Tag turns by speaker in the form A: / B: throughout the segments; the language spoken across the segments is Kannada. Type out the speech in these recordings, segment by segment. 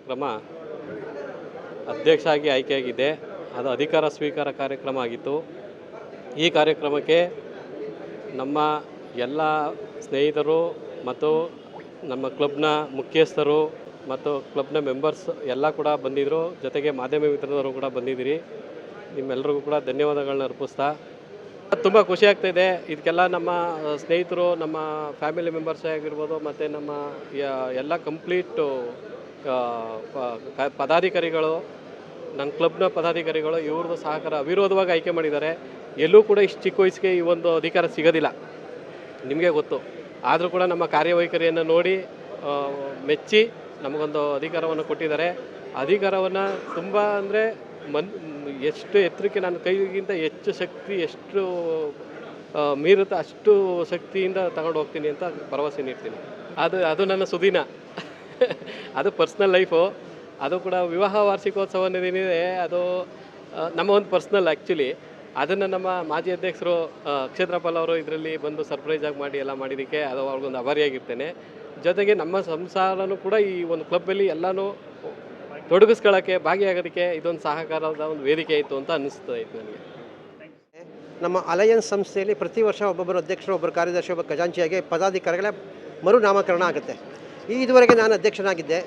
A: ಕಾರ್ಯಕ್ರಮ ಅಧ್ಯಕ್ಷ ಆಗಿ ಆಯ್ಕೆಯಾಗಿದೆ. ಅದು ಅಧಿಕಾರ ಸ್ವೀಕಾರ ಕಾರ್ಯಕ್ರಮ ಆಗಿತ್ತು. ಈ ಕಾರ್ಯಕ್ರಮಕ್ಕೆ ನಮ್ಮ ಎಲ್ಲ ಸ್ನೇಹಿತರು ಮತ್ತು ನಮ್ಮ ಕ್ಲಬ್ನ ಮುಖ್ಯಸ್ಥರು ಮತ್ತು ಕ್ಲಬ್ನ ಮೆಂಬರ್ಸ್ ಎಲ್ಲ ಕೂಡ ಬಂದಿದ್ದರು ಜೊತೆಗೆ ಮಾಧ್ಯಮ ಮಿತ್ರರು ಕೂಡ ಬಂದಿದ್ದೀರಿ. ನಿಮ್ಮೆಲ್ಲರಿಗೂ ಕೂಡ ಧನ್ಯವಾದಗಳನ್ನ ಅರ್ಪಿಸ್ತಾ ತುಂಬ ಖುಷಿ ಆಗ್ತಾಯಿದೆ ಇದಕ್ಕೆಲ್ಲ ನಮ್ಮ ಸ್ನೇಹಿತರು, ನಮ್ಮ ಫ್ಯಾಮಿಲಿ ಮೆಂಬರ್ಸೇ ಆಗಿರ್ಬೋದು, ಮತ್ತು ನಮ್ಮ ಎಲ್ಲ ಕಂಪ್ಲೀಟು ಪದಾಧಿಕಾರಿಗಳು ನನ್ನ ಕ್ಲಬ್ನ ಪದಾಧಿಕಾರಿಗಳು ಇವ್ರದ್ದು ಸಹಕಾರ ಅವಿರೋಧವಾಗಿ ಆಯ್ಕೆ ಮಾಡಿದ್ದಾರೆ. ಎಲ್ಲೂ ಕೂಡ ಇಷ್ಟು ಚಿಕ್ಕ ವಯಸ್ಸಿಗೆ ಈ ಒಂದು ಅಧಿಕಾರ ಸಿಗೋದಿಲ್ಲ. ನಿಮಗೆ ಗೊತ್ತು. ಆದರೂ ಕೂಡ ನಮ್ಮ ಕಾರ್ಯವೈಖರಿಯನ್ನು ನೋಡಿ ಮೆಚ್ಚಿ ನಮಗೊಂದು ಅಧಿಕಾರವನ್ನು ಕೊಟ್ಟಿದ್ದಾರೆ. ಅಧಿಕಾರವನ್ನು ತುಂಬ ಅಂದರೆ ಮನ್, ಎಷ್ಟು ಎತ್ತರಕ್ಕೆ ನನ್ನ ಕೈಗಿಂತ ಹೆಚ್ಚು ಶಕ್ತಿ, ಎಷ್ಟು ಮೀರುತ್ತೆ ಅಷ್ಟು ಶಕ್ತಿಯಿಂದ ತಗೊಂಡು ಹೋಗ್ತೀನಿ ಅಂತ ಭರವಸೆ ನೀಡ್ತೀನಿ. ಅದು ಅದು ನನ್ನ ಸುದಿನ. ಅದು ಪರ್ಸ್ನಲ್ ಲೈಫು. ಅದು ಕೂಡ ವಿವಾಹ ವಾರ್ಷಿಕೋತ್ಸವ ಅನ್ನೋದೇನಿದೆ ಅದು ನಮ್ಮ ಒಂದು ಪರ್ಸ್ನಲ್ ಆ್ಯಕ್ಚುಲಿ ಅದನ್ನು ನಮ್ಮ ಮಾಜಿ ಅಧ್ಯಕ್ಷರು ಕ್ಷೇತ್ರಪಾಲ್ ಅವರು ಇದರಲ್ಲಿ ಬಂದು ಸರ್ಪ್ರೈಸ್ ಆಗಿ ಮಾಡಿ ಎಲ್ಲ ಮಾಡಿದ್ದಕ್ಕೆ ಅದು ಅವ್ರಿಗೊಂದು ಅಭಾರಿಯಾಗಿರ್ತೇನೆ. ಜೊತೆಗೆ ನಮ್ಮ ಸಂಸಾರನೂ ಕೂಡ ಈ ಒಂದು ಕ್ಲಬ್ಬಲ್ಲಿ ಎಲ್ಲನೂ ತೊಡಗಿಸ್ಕೊಳ್ಳೋಕ್ಕೆ ಭಾಗಿಯಾಗೋದಕ್ಕೆ ಇದೊಂದು ಸಹಕಾರದ ಒಂದು ವೇದಿಕೆ ಆಯಿತು ಅಂತ ಅನ್ನಿಸ್ತಾ ಇತ್ತು ನನಗೆ.
B: ನಮ್ಮ ಅಲಯನ್ಸ್ ಸಂಸ್ಥೆಯಲ್ಲಿ ಪ್ರತಿ ವರ್ಷ ಒಬ್ಬೊಬ್ಬರು ಅಧ್ಯಕ್ಷರು, ಒಬ್ಬರು ಕಾರ್ಯದರ್ಶಿ ಒಬ್ಬ ಖಜಾಂಚಿಯಾಗಿ ಪದಾಧಿಕಾರಿಗಳ ಮರುನಾಮಕರಣ ಆಗುತ್ತೆ. ಈ ಇದುವರೆಗೆ ನಾನು ಅಧ್ಯಕ್ಷನಾಗಿದ್ದೆ.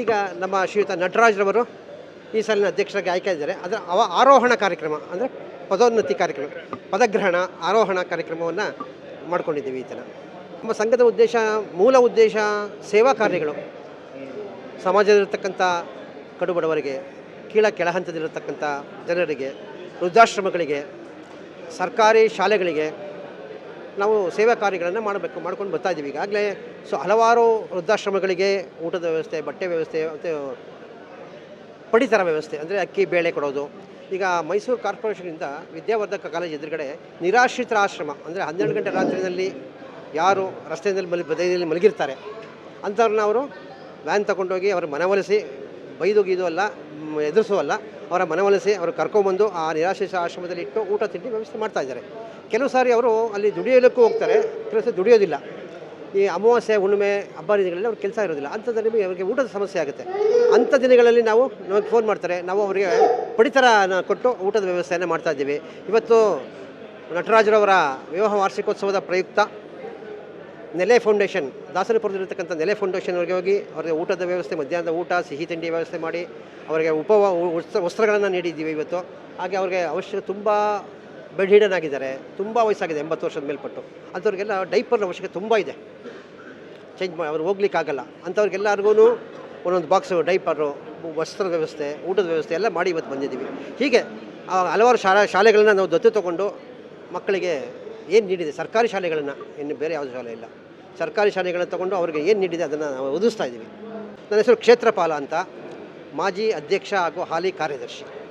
B: ಈಗ ನಮ್ಮ ಶ್ರೀಯುತ ನಟರಾಜ್ರವರು ಈ ಸಲಿನ ಅಧ್ಯಕ್ಷರಾಗಿ ಆಯ್ಕೆ ಇದ್ದಾರೆ ಅದರ ಅವ ಆರೋಹಣ ಕಾರ್ಯಕ್ರಮ, ಅಂದರೆ ಪದೋನ್ನತಿ ಕಾರ್ಯಕ್ರಮ, ಪದಗ್ರಹಣ, ಆರೋಹಣ ಕಾರ್ಯಕ್ರಮವನ್ನು ಮಾಡ್ಕೊಂಡಿದ್ದೀವಿ ಈ ಥರ ನಮ್ಮ ಸಂಘದ ಉದ್ದೇಶ, ಮೂಲ ಉದ್ದೇಶ ಸೇವಾ ಕಾರ್ಯಗಳು. ಸಮಾಜದಲ್ಲಿರ್ತಕ್ಕಂಥ ಕಡುಬಡವರಿಗೆ, ಕೀಳ ಕೆಳಹಂತದಲ್ಲಿರತಕ್ಕಂಥ ಜನರಿಗೆ, ವೃದ್ಧಾಶ್ರಮಗಳಿಗೆ, ಸರ್ಕಾರಿ ಶಾಲೆಗಳಿಗೆ ನಾವು ಸೇವಾ ಕಾರ್ಯಗಳನ್ನು ಮಾಡಬೇಕು, ಮಾಡ್ಕೊಂಡು ಬರ್ತಾ ಇದ್ದೀವಿ. ಈಗಾಗಲೇ ಸೊ ಹಲವಾರು ವೃದ್ಧಾಶ್ರಮಗಳಿಗೆ ಊಟದ ವ್ಯವಸ್ಥೆ, ಬಟ್ಟೆ ವ್ಯವಸ್ಥೆ, ಮತ್ತು ಪಡಿತರ ವ್ಯವಸ್ಥೆ, ಅಂದರೆ ಅಕ್ಕಿ, ಬೇಳೆ ಕೊಡೋದು. ಈಗ ಮೈಸೂರು ಕಾರ್ಪೊರೇಷನಿಂದ ವಿದ್ಯಾವರ್ಧಕ ಕಾಲೇಜ್ ಎದುರುಗಡೆ ನಿರಾಶ್ರಿತರ ಆಶ್ರಮ, ಅಂದರೆ ಹನ್ನೆರಡು ಗಂಟೆ ರಾತ್ರಿಯಲ್ಲಿ ಯಾರು ರಸ್ತೆಯಲ್ಲಿ ಮಲಿ, ಬದಿಯಲ್ಲಿ ಮಲಗಿರ್ತಾರೆ. ಅಂಥವ್ರನ್ನ ಅವರು ವ್ಯಾನ್ ತಗೊಂಡೋಗಿ ಅವ್ರ ಮನವೊಲಿಸಿ ಬೈದು ಗೀದು ಅಲ್ಲ ಎದುರಿಸುವಲ್ಲ. ಅವರ ಮನವೊಲಿಸಿ ಅವರು ಕರ್ಕೊಂಬಂದು ಆ ನಿರಾಶ್ರಿತ ಆಶ್ರಮದಲ್ಲಿ ಇಟ್ಟು ಊಟ ತಿಂಡಿ ವ್ಯವಸ್ಥೆ ಮಾಡ್ತಾ ಇದ್ದಾರೆ. ಕೆಲವು ಸಾರಿ ಅವರು ಅಲ್ಲಿ ದುಡಿಯೋದಕ್ಕೂ ಹೋಗ್ತಾರೆ ಕೆಲಸ ದುಡಿಯೋದಿಲ್ಲ. ಈ ಅಮಾವಾಸ್ಯೆ, ಹುಣ್ಣಿಮೆ, ಹಬ್ಬ ದಿನಗಳಲ್ಲಿ ಅವ್ರಿಗೆ ಕೆಲಸ ಇರೋದಿಲ್ಲ. ಅಂಥದ್ದಲ್ಲಿ ನಿಮಗೆ ಅವರಿಗೆ ಊಟದ ಸಮಸ್ಯೆ ಆಗುತ್ತೆ. ಅಂಥ ದಿನಗಳಲ್ಲಿ ನಾವು ನಮಗೆ ಫೋನ್ ಮಾಡ್ತಾರೆ. ನಾವು ಅವರಿಗೆ ಪಡಿತರ ಕೊಟ್ಟು ಊಟದ ವ್ಯವಸ್ಥೆಯನ್ನು ಮಾಡ್ತಾ ಇದ್ದೀವಿ. ಇವತ್ತು ನಟರಾಜರವರ ವಿವಾಹ ವಾರ್ಷಿಕೋತ್ಸವದ ಪ್ರಯುಕ್ತ ನೆಲೆ ಫೌಂಡೇಶನ್, ದಾಸನಪುರದಲ್ಲಿರ್ತಕ್ಕಂಥ ನೆಲೆ ಫೌಂಡೇಶನ್ ಅವ್ರಿಗೆ ಹೋಗಿ ಅವರಿಗೆ ಊಟದ ವ್ಯವಸ್ಥೆ, ಮಧ್ಯಾಹ್ನದ ಊಟ, ಸಿಹಿ ತಿಂಡಿ ವ್ಯವಸ್ಥೆ ಮಾಡಿ ಅವರಿಗೆ ಉಪವ ವಸ್ತ್ರ ವಸ್ತ್ರಗಳನ್ನು ನೀಡಿದ್ದೀವಿ ಇವತ್ತು. ಹಾಗೆ ಅವ್ರಿಗೆ ಅವಶ್ಯ, ತುಂಬ ಬೆಡ್ ಹಿಡನ್ ಆಗಿದ್ದಾರೆ ತುಂಬ ವಯಸ್ಸಾಗಿದೆ, ಎಂಬತ್ತು ವರ್ಷದ ಮೇಲ್ಪಟ್ಟು. ಅಂಥವ್ರಿಗೆಲ್ಲ ಡೈಪರ್ನ ಅವಶ್ಯಕತೆ ತುಂಬ ಇದೆ. ಚೇಂಜ್ ಮಾಡಿ ಅವ್ರು ಹೋಗ್ಲಿಕ್ಕಾಗಲ್ಲ. ಅಂಥವ್ರಿಗೆಲ್ಲರಿಗೂ ಒಂದೊಂದು ಬಾಕ್ಸು, ಡೈಪರು ವಸ್ತ್ರದ ವ್ಯವಸ್ಥೆ, ಊಟದ ವ್ಯವಸ್ಥೆ ಎಲ್ಲ ಮಾಡಿ ಇವತ್ತು ಬಂದಿದ್ದೀವಿ. ಹೀಗೆ ಹಲವಾರು ಶಾಲಾ, ಶಾಲೆಗಳನ್ನು ನಾವು ದತ್ತು ತಗೊಂಡು ಮಕ್ಕಳಿಗೆ ಏನು ನೀಡಿದೆ? ಸರ್ಕಾರಿ ಶಾಲೆಗಳನ್ನು, ಇನ್ನು ಬೇರೆ ಯಾವುದೇ ಶಾಲೆ ಇಲ್ಲ. ಸರ್ಕಾರಿ ಶಾಲೆಗಳನ್ನು ತಗೊಂಡು ಅವರಿಗೆ ಏನು ನೀಡಿದೆ ಅದನ್ನು ನಾವು ಒದಗಿಸ್ತಾ ಇದ್ದೀವಿ. ನನ್ನ ಹೆಸರು ಕ್ಷೇತ್ರಪಾಲ ಅಂತ ಮಾಜಿ ಅಧ್ಯಕ್ಷ ಹಾಗೂ ಹಾಲಿ ಕಾರ್ಯದರ್ಶಿ.